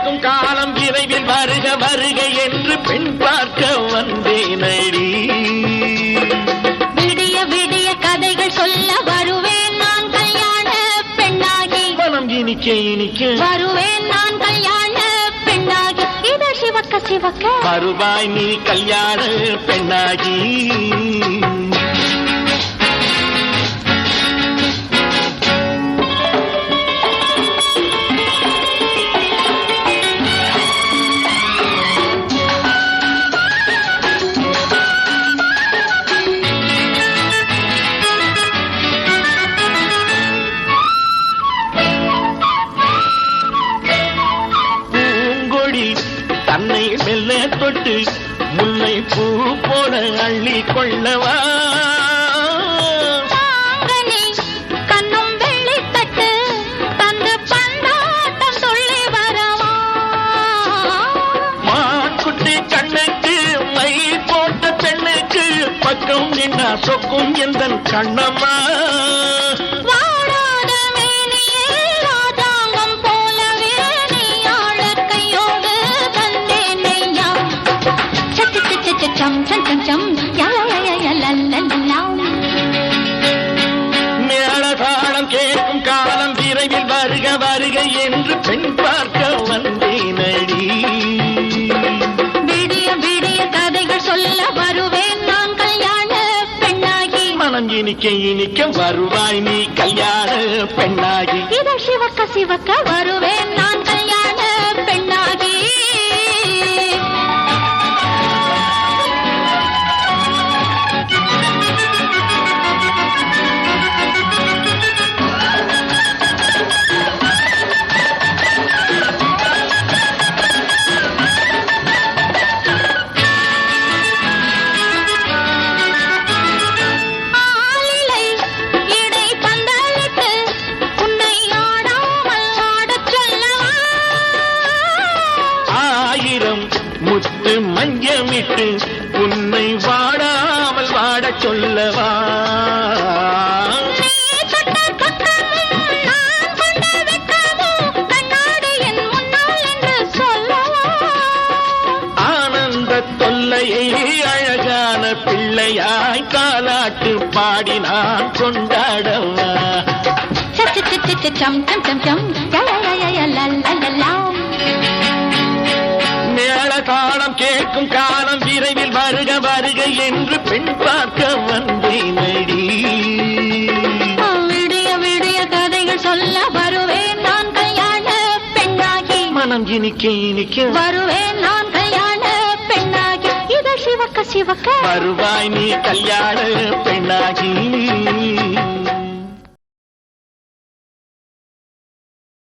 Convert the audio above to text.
கேட்கும் காலம் விரைவில் வருக வருக என்று பெண் பார்க்க வந்தேன் அடி விடிய விடிய கதைகள் சொல்ல வருவேன் நான் கல்யாண பெண்ணாகி. மனம் இனிக்க இனிக்க. வருவேன் நான் கல்யாண பெண்ணாகி. இத சிவக்க சிவக்க. வருவாய் நீ கல்யாண பெண்ணாகி. முல்லை பூ போல அள்ளி கொள்ளவா? பக்கம் நின்னா சொக்கும் எந்த கண்ணம்மா? பெண் பார்க்க வந்தேனடி. விடிய விடிய கதைகள் சொல்ல வருவேன் நான் கல்யாண பெண்ணாகி. மனம் இனிக்க இனிக்க வருவாய் நீ கல்யாண பெண்ணாகி. இதழ் சிவக்க சிவக்க வருவேன் மஞ்சமிட்டு உன்னை வாடாமல் வாடச் சொல்லவா? அழகான பிள்ளையாய் காலாட்டு பாடி நான் கொண்டாடவா சம் சம் சம் சம். லா. கேட்கும் காலம் விரைவில் வருக வருக என்று பெண் பார்க்க வந்தேனடி. விடிய விடிய கதைகள் சொல்ல வருவேன் நான் கல்யாண பெண்ணாகி. மனம் இனிக்க இனிக்க வருவேன் நான் கல்யாண பெண்ணாகி. இதழ் சிவக்க சிவக்க. வருவாய் நீ கல்யாண பெண்ணாகி.